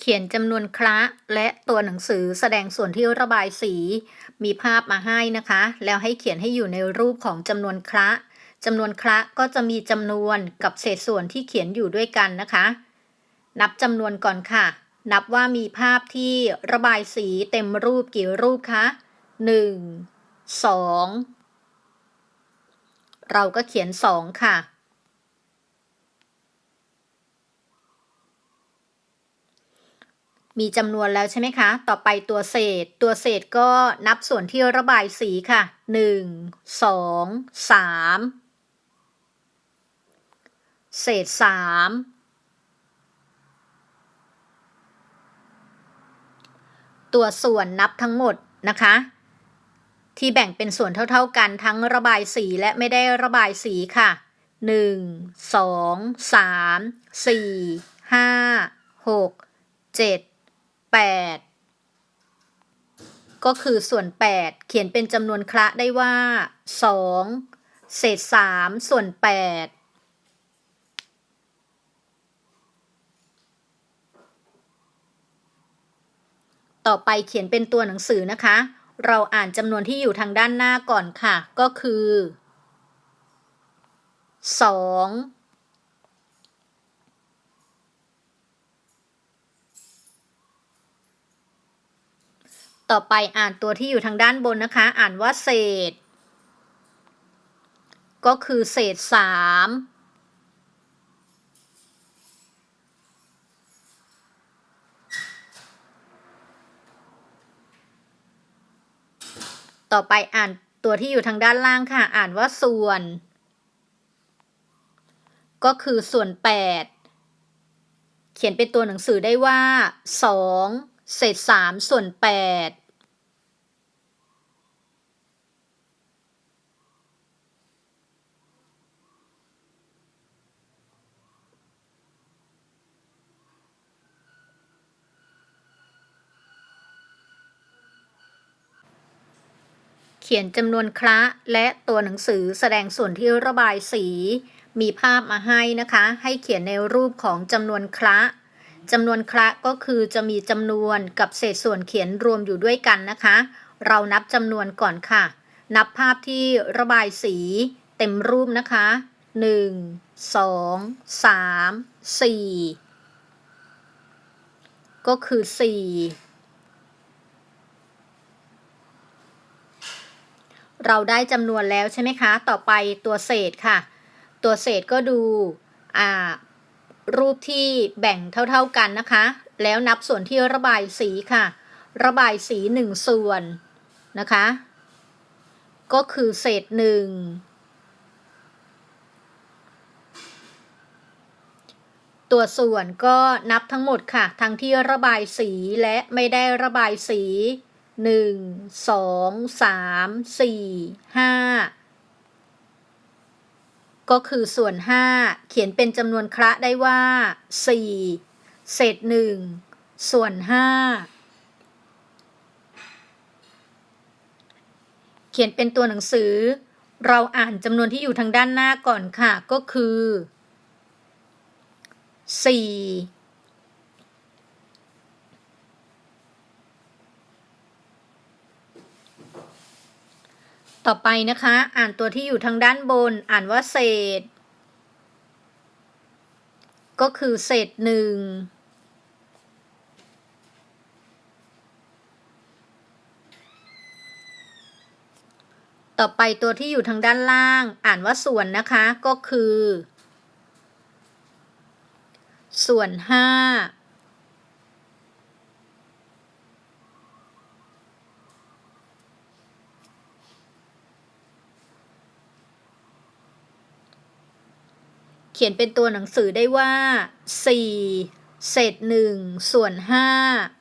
เขียนจำนวนคละและตัวหนังสือแสดงส่วนที่ระบายสี มีภาพมาให้นะคะ แล้วให้เขียนให้อยู่ในรูปของจำนวนคละจำนวนคละก็จะมีจำนวนกับเศษส่วนที่เขียนอยู่ด้วยกันนะคะ นับจำนวนก่อนค่ะ นับว่ามีภาพที่ระบายสีเต็มรูปกี่รูปคะหนึ่งสองเราก็เขียนสองค่ะ มีจำนวนแล้วใช่ไหมคะ ต่อไปตัวเศษ ตัวเศษก็นับส่วนที่ระบายสีค่ะ 1 2 3 เศษ 3 ตัวส่วนนับทั้งหมดนะคะ ที่แบ่งเป็นส่วนเท่าๆกันทั้งระบายสีและไม่ได้ระบายสีค่ะ 1 2 3 4 5 6 7 8 ก็คือส่วน 8 เขียนเป็นจำนวนคละได้ว่า 2 เศษ 3 ส่วน 8ต่อไปเขียนเป็นตัวหนังสือนะคะ เราอ่านจำนวนที่อยู่ทางด้านหน้าก่อนค่ะ ก็คือ 2 ต่อไปอ่านตัวที่อยู่ทางด้านบนนะคะ อ่านว่าเศษ ก็คือเศษสามต่อไปอ่านตัวที่อยู่ทางด้านล่างค่ะ อ่านว่าส่วน ก็คือส่วน 8 เขียนเป็นตัวหนังสือได้ว่า 2 เศษ 3 ส่วน 8 ขียนจำนวนคละและตัวหนังสือแสดงส่วนที่ระบายสี มีภาพมาให้นะคะ ให้เขียนในรูปของจำนวนคละจำนวนคละก็คือจะมีจำนวนกับเศษส่วนเขียนรวมอยู่ด้วยกันนะคะ เรานับจำนวนก่อนค่ะ นับภาพที่ระบายสีเต็มรูปนะคะ 1 2 3 4 ก็คือ 4 เราได้จำนวนแล้วใช่ไหมคะ ต่อไปตัวเศษค่ะ ตัวเศษก็ดูรูปที่แบ่งเท่า ๆกันนะคะ แล้วนับส่วนที่ระบายสีค่ะ ระบายสีหนึ่งส่วนนะคะ ก็คือเศษหนึ่งตัวส่วนก็นับทั้งหมดค่ะ ทั้งที่ระบายสีและไม่ได้ระบายสี หนึ่งสองสามสี่ห้าก็คือส่วนห้าเขียนเป็นจำนวนคระได้ว่าสี่เศษหนึ่งส่วนห้าเขียนเป็นตัวหนังสือ เราอ่านจำนวนที่อยู่ทางด้านหน้าก่อนค่ะ ก็คือสี่ ต่อไปนะคะ อ่านตัวที่อยู่ทางด้านบน อ่านว่าเศษ ก็คือเศษหนึ่งต่อไปตัวที่อยู่ทางด้านล่าง อ่านว่าส่วนนะคะก็คือ ส่วนห้า ขียนเป็นตัวหนังสือได้ว่า 4 เศษ 1 ส่วน 5